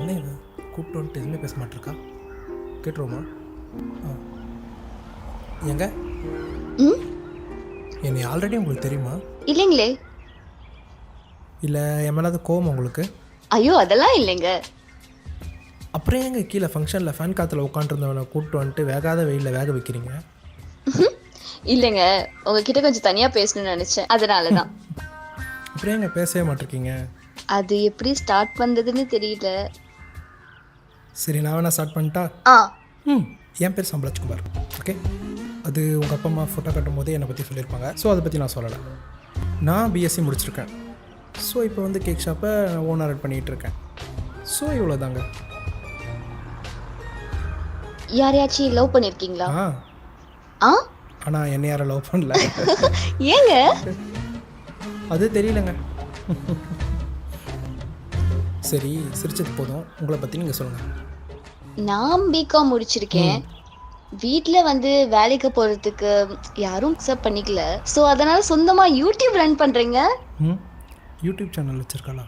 என்கிட்ட எதுவுமே பேச மாட்டிருக்கா? கேட்டுருவோமா? எங்க என்னை ஆல்ரெடி உங்களுக்கு தெரியுமா? இல்லைங்களே. இல்லை என் மேலாவது கோவம் உங்களுக்கு? ஐயோ அதெல்லாம் இல்லைங்க. அப்புறம் ஏங்க கீழே ஃபங்க்ஷனில் ஃபேன் காற்றுல உட்காந்துருந்தவனை கூப்பிட்டு வந்துட்டு வேகாத வெயிலில் வேக வைக்கிறீங்க? இல்லைங்க. உங்ககிட்ட கொஞ்சம் தனியா பேசணும்னு நினைச்சேன். அதனால தான் அப்புறம் ஏங்க பேசவே மாட்டிருக்கீங்க? அது எப்படி ஸ்டார்ட் பண்றதுன்னு தெரியல. சரி நான் வேணா ஸ்டார்ட் பண்ணிட்டா? ஆ. ம் என் பேர் சம்பளச்சுக்குமார் ஓகே அது உங்கள் அப்பா அம்மா ஃபோட்டோ கட்டும் போதே என்னை பற்றி சொல்லியிருப்பாங்க. ஸோ அதை பற்றி நான் சொல்லலை. நான் பிஎஸ்சி முடிச்சிருக்கேன். ஸோ இப்போ வந்து கேக் ஷாப்பை ஓனர் பண்ணிகிட்டு இருக்கேன் ஸோ இவ்வளோ தாங்க யாரையாச்சும் லவ் பண்ணிருக்கீங்களா? ஆ. ஆ? ஆனால் என்னை யாரும் லவ் பண்ணல. ஏங்க? அது தெரியலங்க. சரி சிரிச்சது போதும். உங்களை பற்றி நீங்கள் சொல்லுங்கள் நான் பிகாம் முடிச்சிருக்கேன். வீட்ல வந்து வேலைக்கு போறதுக்கு யாரும் அக்செப்ட் பண்ணிக்கல. சோ அதனால சொந்தமா யூடியூப் ரன் பண்றீங்க? ம். யூடியூப் சேனல் வச்சுருக்காளா?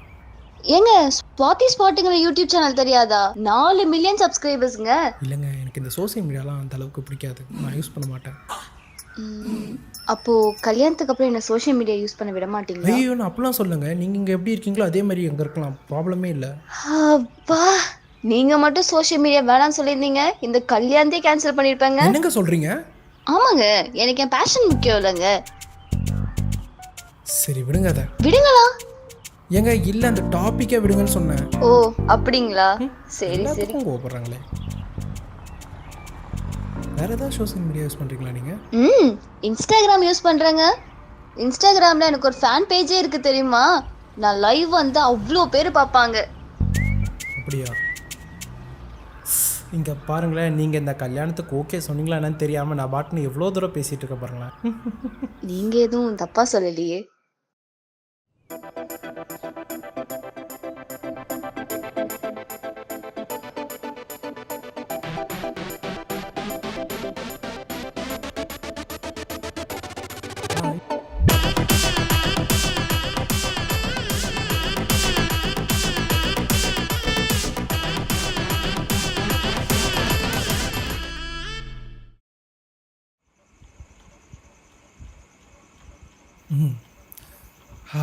ஏங்க ஸ்பாட்டி ஸ்பாட்டுங்கிற யூடியூப் சேனல் தெரியாதா? நாலு மில்லியன் சப்ஸ்கிரைபர்ஸ்ங்க இல்லைங்க எனக்கு இந்த சோசியல் மீடியாலாம் அந்த அளவுக்கு பிடிக்காது. நான் யூஸ் பண்ண மாட்டேன். அப்போ கல்யாணத்துக்கு அப்புறம் என்ன சோஷியல் மீடியா யூஸ் பண்ண விட மாட்டீங்களா? ஐயோ நான் அப்படிலாம் சொல்லுங்க நீங்கள் இங்கே எப்படி இருக்கீங்களோ அதே மாதிரி அங்கே இருக்கலாம். ப்ராப்ளமே இல்லை. அப்பா நீங்க மட்டும் சோஷியல் மீடியா வேணாம்னு சொல்லியிருந்தீங்க. இந்த கல்யாணத்தையே கேன்சல் பண்ணிருப்பாங்க. என்னங்க சொல்கிறீங்க ஆமாங்க. எனக்கு என் பேஷன் முக்கியம் இல்லைங்க. சரி விடுங்க அதை. விடுங்களா? ஏங்க இல்லை அந்த டாப்பிக்கே விடுங்கன்னு சொன்னேன். ஓ அப்படிங்களா? சரி சரி. கோவப்படுறாங்களே. வேற ஏதாவது சோசியல் மீடியா யூஸ் பண்ணுறீங்களா நீங்கள் ம் இன்ஸ்டாகிராம் யூஸ் பண்றேங்க. இன்ஸ்டாகிராம்ல எனக்கு ஒரு ஃபேன் பேஜே இருக்கு தெரியுமா? நான் லைவ் வந்து அவ்வளோ பேர் பார்ப்பாங்க. அப்படியா? இங்கே பாருங்களேன் நீங்கள் இந்த கல்யாணத்துக்கு ஓகே சொன்னீங்களா என்னன்னு தெரியாமல் நான் பாட்டுன்னு எவ்வளோ தூரம் பேசிகிட்டு இருக்க பாருங்களேன். நீங்க எதுவும் தப்பா சொல்லலையே.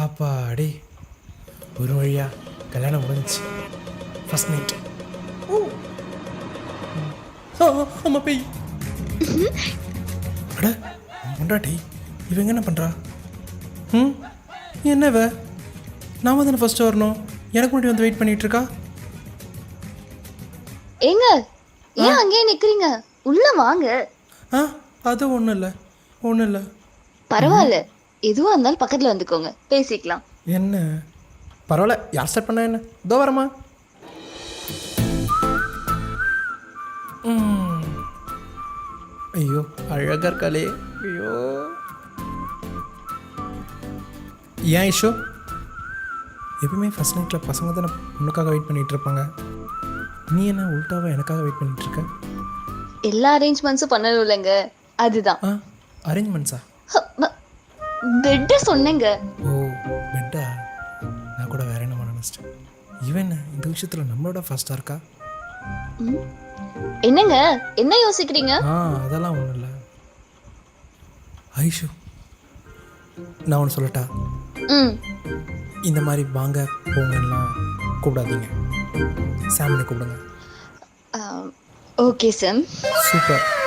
ஆப்பாடி. ஒரு வழியா கல்யாணம் முடிஞ்சுச்சு. ஃபர்ஸ்ட் நைட் ஆமாம் பேய். அட முண்டாட்டி இவங்க என்ன பண்ணுறா ம்? என்னவ? நாம தானே ஃபஸ்ட்டு வரணும். எனக்கு முன்னாடி வந்து வெயிட் பண்ணிட்டு இருக்கா? ஏங்க ஏன் அங்கேயே நிக்கிறீங்க? உள்ள வாங்க. ஆ அது ஒன்றும் இல்லை. ஒன்றும் இல்லை. பரவாயில்ல. எதுவா இருந்தாலும் பக்கத்துல வந்துக்கோங்க. பேசிக்கலாம். என்ன? பரவாயில்ல. யார் ஸ்டார்ட் பண்ணா என்ன? இதோ வரமா ஐயோ அழகா இருக்காளே. ஐயோ. ஏன் ஐஷோ? எப்பவுமே ஃபர்ஸ்ட் நைட்டில் பசங்க தானே பொண்ணுக்காக வெயிட் பண்ணிட்டு இருப்பாங்க. நீ என்ன உல்ட்டாவா எனக்காக வெயிட் பண்ணிட்டு இருக்க? எல்லா அரேஞ்ச்மெண்ட்ஸும் பண்ணணும் இல்லைங்க. அதுதான். அரேஞ்ச்மெண்ட்ஸா பெட்டு சொன்னேங்க. ஓ பெட்டா? நான் கூட வேற என்ன நினச்சிட்டேன். இவன் இந்த விஷயத்தில் நம்மளோட ஃபஸ்ட்டாக இருக்கா. என்னங்க? என்ன யோசிக்கிறீங்க? ஆ அதெல்லாம் ஒன்றும் இல்லை. ஐஷு நான் ஒன்று சொல்லட்டா? ம். இந்த மாதிரி வாங்க போங்கலாம் கூப்பிடாதீங்க. சாமினை கூப்பிடுங்க. Okay sir super.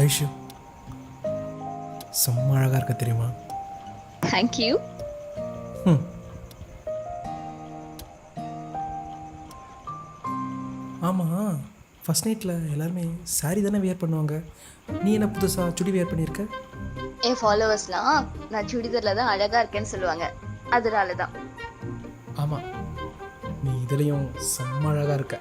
ஐஷு செம்ம அழகாக இருக்க தெரியுமா? தேங்க்யூ ம் ஆமாம் ஃபஸ்ட் நைட்டில் எல்லாருமே saree தானே வியர் பண்ணுவாங்க. நீ என்ன புதுசாக சுடி வியர் பண்ணியிருக்க என் ஃபாலோவர்ஸ்லாம் நான் சுடிதாரில் தான் அழகா இருக்கேன்னு சொல்லுவாங்க. அதனால தான் ஆமாம் நீ இதுலேயும் செம்ம அழகாக இருக்க.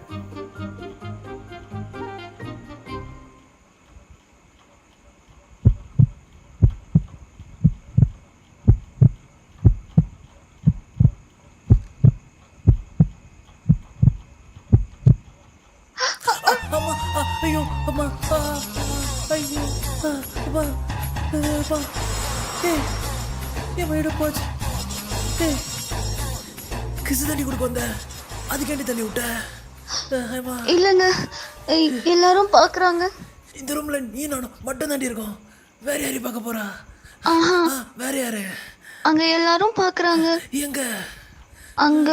அம்மா ஐயோ அம்மா ஐயோ அம்மா ஏய் என் வயிறு போச்சு. ஏய் கிசு தண்ணி கொடுக்க வந்த. அதுக்காண்டி தண்ணி விட்ட? இல்லைங்க. எல்லாரும் பாக்குறாங்க. இந்த ரூம்ல நீ நானும் மட்டும் தாண்டி இருக்கோம். வேற யாரையும் பார்க்க போறா? வேற யாரு? அங்க எல்லாரும் பாக்குறாங்க. எங்க? அங்க.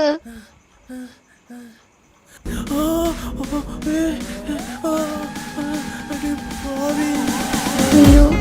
えー、ああああああああああああああ